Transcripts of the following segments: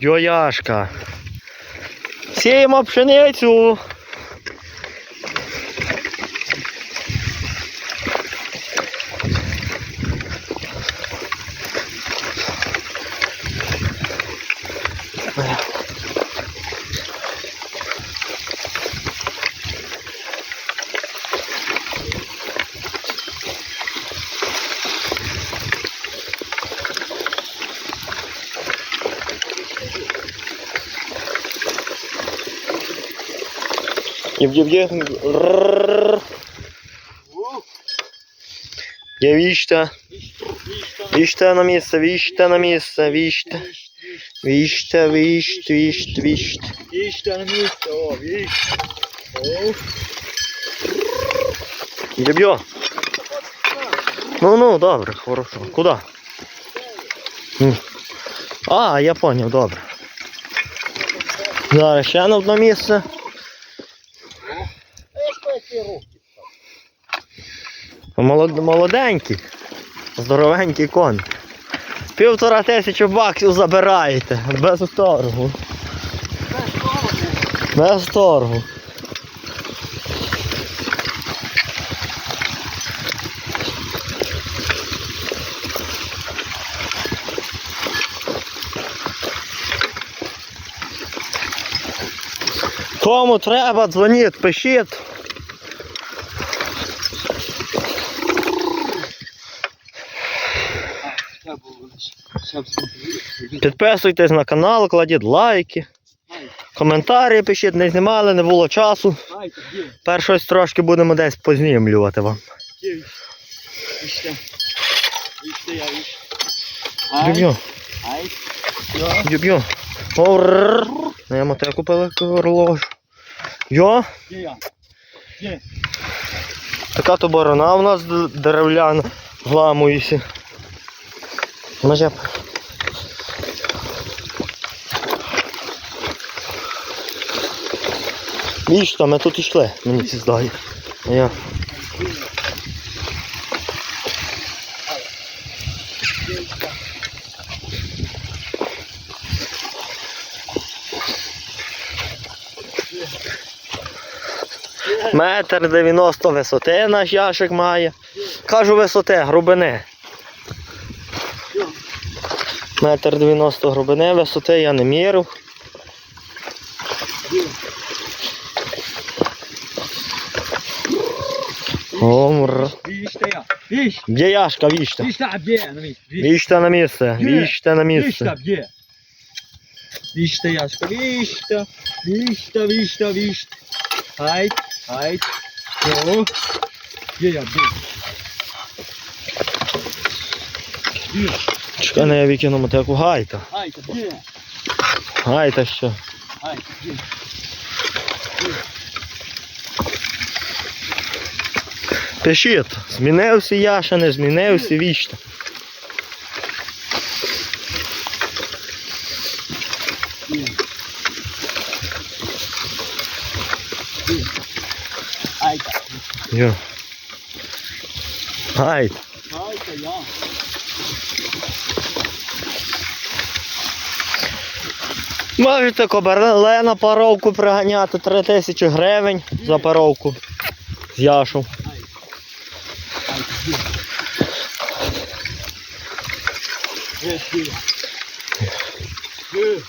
Йояшка. Сіємо пшеницю. Єв, єв, єв. Рррррр. Є віщта. Віщта на місце, віщта на місце, віщта. Віщта, віщт, віщт, віщт. Віжте на місце, о, віж. О, Єб'йо. Ну, ну, добре, хорошо. Куди? М. А, я поняв, добре. Зараз ще на одне місце. Молоденький, здоровенький кон. Півтора тисячі баксів забираєте. Без торгу. Без торгу. Кому треба, дзвоніть, пишіть. це було лише. Ще б зробили. Підписуйтесь на канал, кладіть лайки, коментарі пишіть, не знімали, не було часу. Є, щось трошки будемо десь познімлювати вам. є, віж. Віжте. Віжте, я віж. Ай, Юб'ю, ай. Йо. юб'ю. Орррр. Ну, я купили ложу. Йо, така то борона у нас деревляна, вламується. Може. Більш там, ми тут йшли, мені здає. Я. Метр дев'яносто висоти наш яшик має. Кажу висоти, грубини. Метр дев'яносто грубини, висоти я не мірив. Омр. Б'є яшка, на місце. Віж. На місце, Є. віжте на місце. Віжте, яшка. Віжте. Віжте, віжте, віжте. Хайт, хайт. О. Є я, б'є. Б'є. Чекай, не я викину мотику. Гайта. Хайт, б'є. Гайта що. Хайт, б'є. Пишіть, змінився яша, не змінився. Б'є. Хайт. Йо. Гайта. Хайт, я. Можете коберле на паровку приганяти 3 тисячі гривень за паровку з яшу.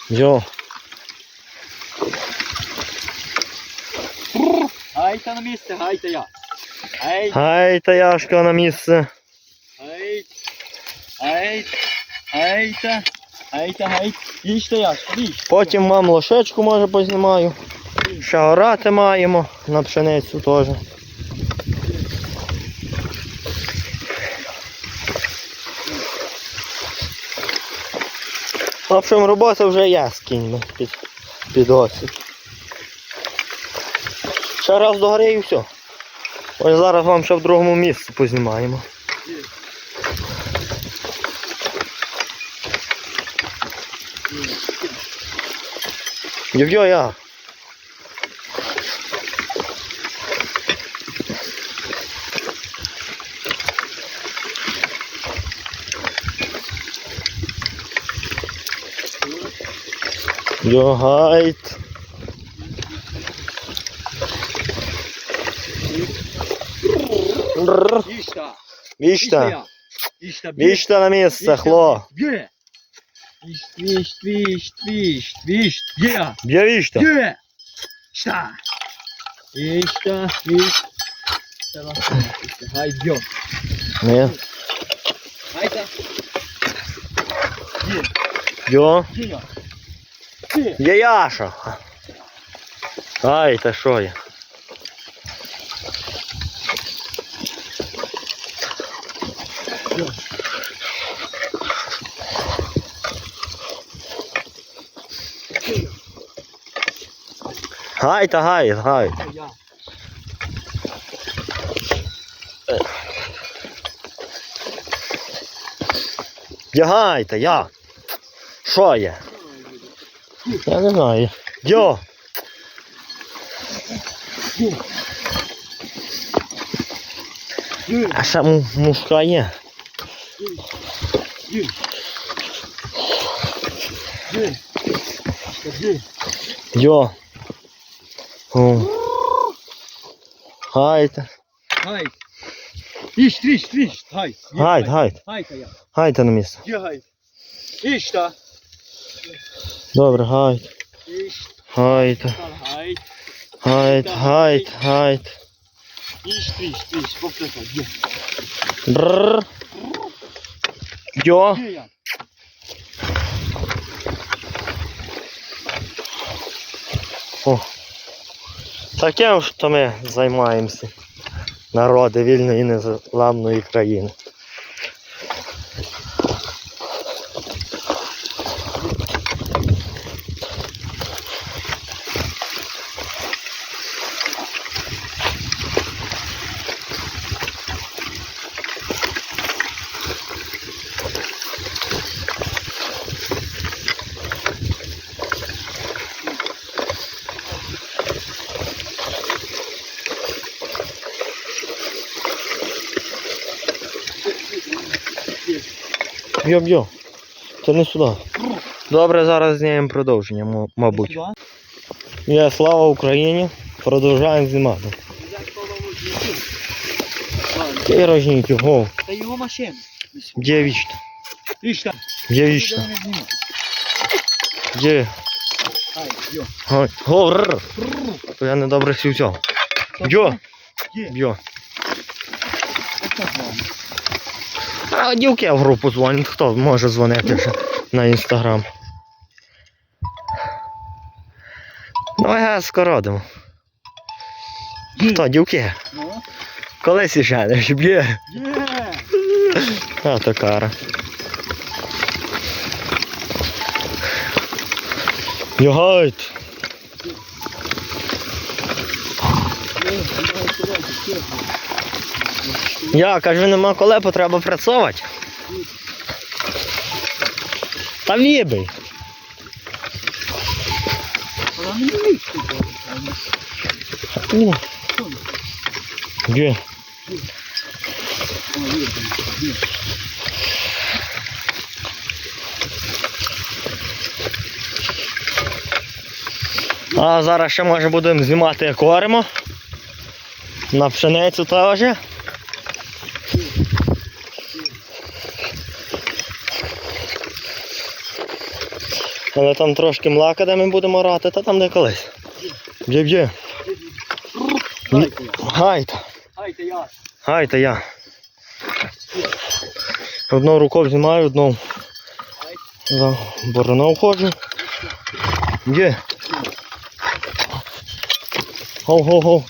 Йо. Гайта на місце, гайта я. Гайт, Гайта яшка на місце. гайт, гайт, гайта, гайта, гайт. Їжте я, їж. Потім вам лошечку може познімаю. Ще орати маємо на пшеницю теж. В общем, робота вже є з кіньми під, під осінь. Ще раз догори і все. Ось зараз вам ще в другому місці познімаємо. Йо-йо, я. Йогайт. Бррр. Вишта. Вічта. Вишта. На місце, хло. Б'є. Вишт, вишт, вишт, вишт, вишт. Б'є. Б'є вічта. Б'є. Шта. Вишта, вишт. Teraz Haj, bjo. Ні. Hajda. Bje. Йо. Bje. Bje. Є Яша. Ай, та що є? Гай та гай, гай. Ja. Вдягайте, я. Що є? Я не знаю. Йо. А ще мушка є. Йо. Гайте. Haj. Visst, visst, visst. Haj. Гайд, гайд. Hajta, ja. Гайте на місце. Bje, haj. Vishta. Добре, гайд. Гайте. Haj. Гайд, гайд, гайд. Bje. Бррр. Йо. Bje, ja. О. Таким ж то ми займаємося. Народи вільної і незламної країни. Б'є. Це не сюди. Добре, зараз знімемо продовження, мабуть. Я слава Україні. Продовжуємо знімати. Який рожніть, го. Це його машина. Де вічта? Вишта. Де вічта? Де? Хай, йо. Ой, Го, рр. Я недобре сів взяв. Б'є, Є. А дівки в групу дзвонять, хто може дзвонити ще на інстаграм. Давай газ скородимо. Хто, дівки? Ну. Колись іще не б'є. Є. А то кара. Йогайт. Я кажу, нема коли, потреба працювати. Та вібий. О. Де? А зараз ще може будемо знімати як оремо. На пшеницю теж. Але там трошки млака, де ми будемо орати, та там де колись. Б'є, б'є. Хайте. Гайт. Хайте я. Гайта я. Одну рукою знімаю, одну за борону входжу. Є. Гоу, гоу, гоу.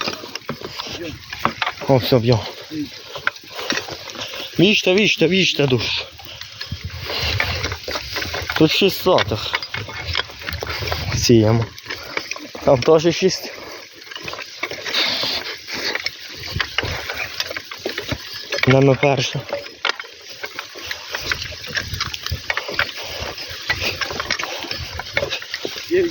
О, все, б'ю. Вічте, вічте, вічте душ. Тут 6 сотих. Сіємо. Там теж шість. Нами перше. Є,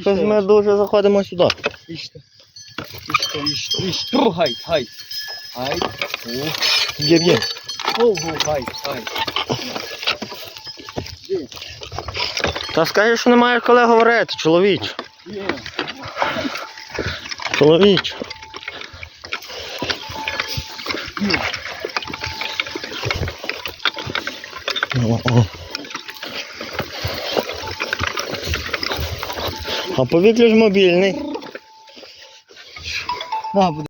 Щось ми дуже заходимо сюди. Віжте, віжте. О, гайд, гайд. Гайд. О, Б'є, б'є. о, о, гайд, гайд. Та скажи, що немає коли говорити, чоловіч. Чоловіч. О, о. А повітря ж мобільний.